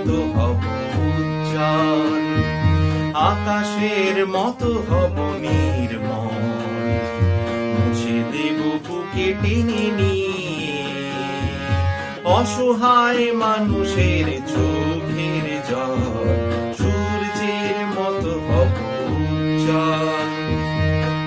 মতো হব উজ্জ্বল। আকাশের মতো হব নির্মল। মুছে দেব বুকে টেনে নিয়ে। অসহায় মানুষের চোখের জল সূর্যের মতো হব উজ্জ্বল।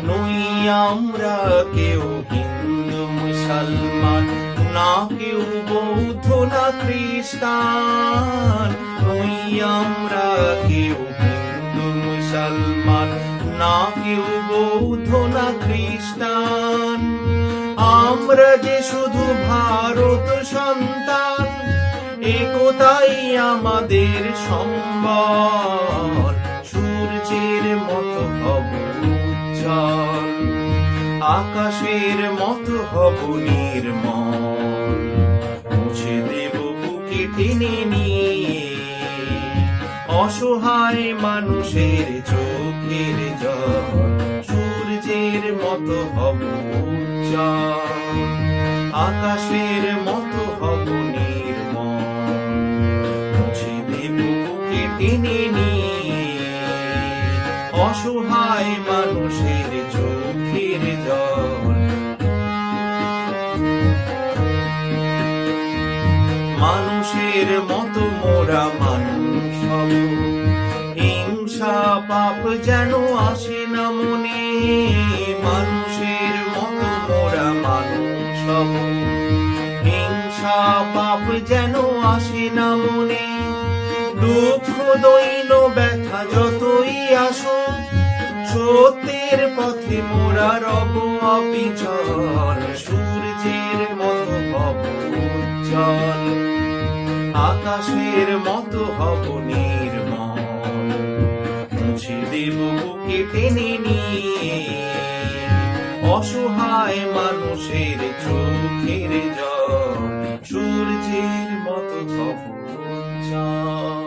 নই আমরা কেউ হিন্দু, মুসলমান, না কেউ বৌদ্ধ। না খ্রিস্টান নই আমরা কেউ হিন্দু, মুসলমান, না কেউ বৌদ্ধ, না খ্রিস্টান। আমরা যে শুধু ভারত সন্তান, একতাই আমাদের সম্বল। সূর্যের মতো হব উজ্জ্বল, আকাশের মতো হব নির্মল। টেনে নিয়ে অসহায় মানুষের চোখের জল, সূর্যের মতো হব আকাশের মতো হব নির্মল। মুছে টেনে নিয়ে অসহায় মানুষের চোখের জল। মানুষের মতো মোরা মানুষ হব। হিংসা, পাপ যেন আসে না মনে, মানুষের মতো মোরা মানুষ হব। হিংসা, পাপ যেন আসে না মনে, দুঃখ, দৈন ব্যথা যতই আসো সত্যের পথে মোরা রব, অবিচল সূর্যের মতো উজ্জ্বল। আকাশের মতো হব নির্মল। মুছে দেব বুকে টেনে নিয়ে। অসহায় মানুষের চোখের জল, সূর্যের মতো খবর